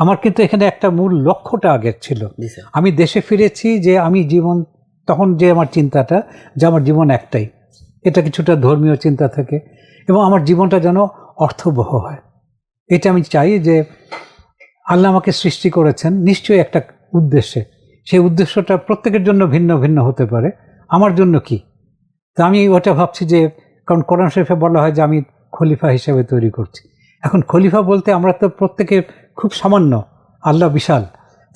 আমার কিন্তু এখানে একটা মূল লক্ষ্যটা আগের ছিল। আমি দেশে ফিরেছি যে আমি জীবন তখন যে আমার চিন্তাটা যে আমার জীবন একটাই। এটা কিছুটা ধর্মীয় চিন্তা থাকে। এবং আমার জীবনটা যেন অর্থবহ হয়। এটা আমি চাই যে আল্লাহ আমাকে সৃষ্টি করেছেন নিশ্চয়ই একটা উদ্দেশ্যে। সেই উদ্দেশ্যটা প্রত্যেকের জন্য ভিন্ন ভিন্ন হতে পারে। আমার জন্য কি? তা আমি ওটা ভাবছি যে কারণ কোরআন শরীফে বলা হয় যে আমি খলিফা হিসেবে তৈরি করছি। এখন খলিফা বলতে আমরা তো প্রত্যেকে খুব সামান্য, আল্লাহ বিশাল।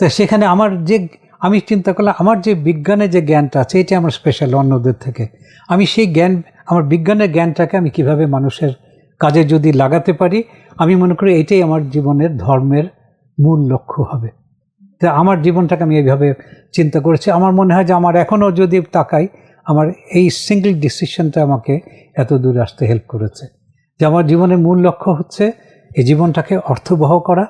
তো সেখানে আমার যে, আমি চিন্তা করলাম, আমার যে বিজ্ঞানের যে জ্ঞানটা আছে এটা আমার স্পেশাল অন্যদের থেকে। আমি সেই জ্ঞান, আমার বিজ্ঞানের জ্ঞানটাকে আমি কীভাবে মানুষের কাজে যদি লাগাতে পারি, আমি মনে করি এটাই আমার জীবনের ধর্মের মূল লক্ষ্য হবে। তা আমার জীবনটাকে আমি এইভাবে চিন্তা করেছি। আমার মনে হয় যে আমার এখনও যদি তাকাই, আমার এই সিঙ্গল ডিসিশনটা আমাকে এত দূর আসতে হেল্প করেছে। যে আমার জীবনের মূল লক্ষ্য হচ্ছে, এই জীবনটাকে অর্থবহ করা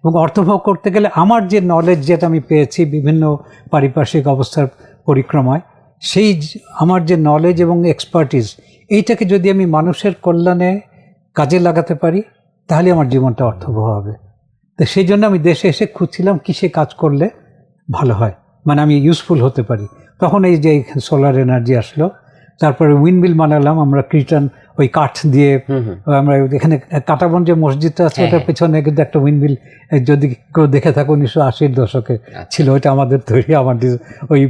এবং অর্থবহ করতে গেলে আমার যে নলেজ যেটা আমি পেয়েছি বিভিন্ন পারিপার্শ্বিক অবস্থার পরিক্রমায়, সেই আমার যে নলেজ এবং এক্সপার্টিস এইটাকে যদি আমি মানুষের কল্যাণে কাজে লাগাতে পারি, তাহলে আমার জীবনটা অর্থবহ হবে। তো সেই জন্য আমি দেশে এসে খুঁজছিলাম কিসে কাজ করলে ভালো হয় মানে আমি ইউজফুল হতে পারি। তখন এই যে সোলার এনার্জি আসলো তারপরে উইন্ডমিল বানালাম আমরা ক্রিটান ওই কাঠ দিয়ে আমরা এখানে কাটাবন যে মসজিদটা আছে হ্যাঁ, ওটার হ্যাঁ। পেছনে কিন্তু একটা উইন্ডমিল যদি কেউ দেখে থাকো উনিশশো আশির দশকে আচ্ছা। ছিল ওইটা আমাদের তৈরি আমার ওই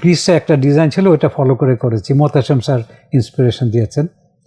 গ্রিসে একটা ডিজাইন ছিল ওইটা ফলো করে করেছি মতাশম স্যার ইন্সপিরেশন দিয়েছেন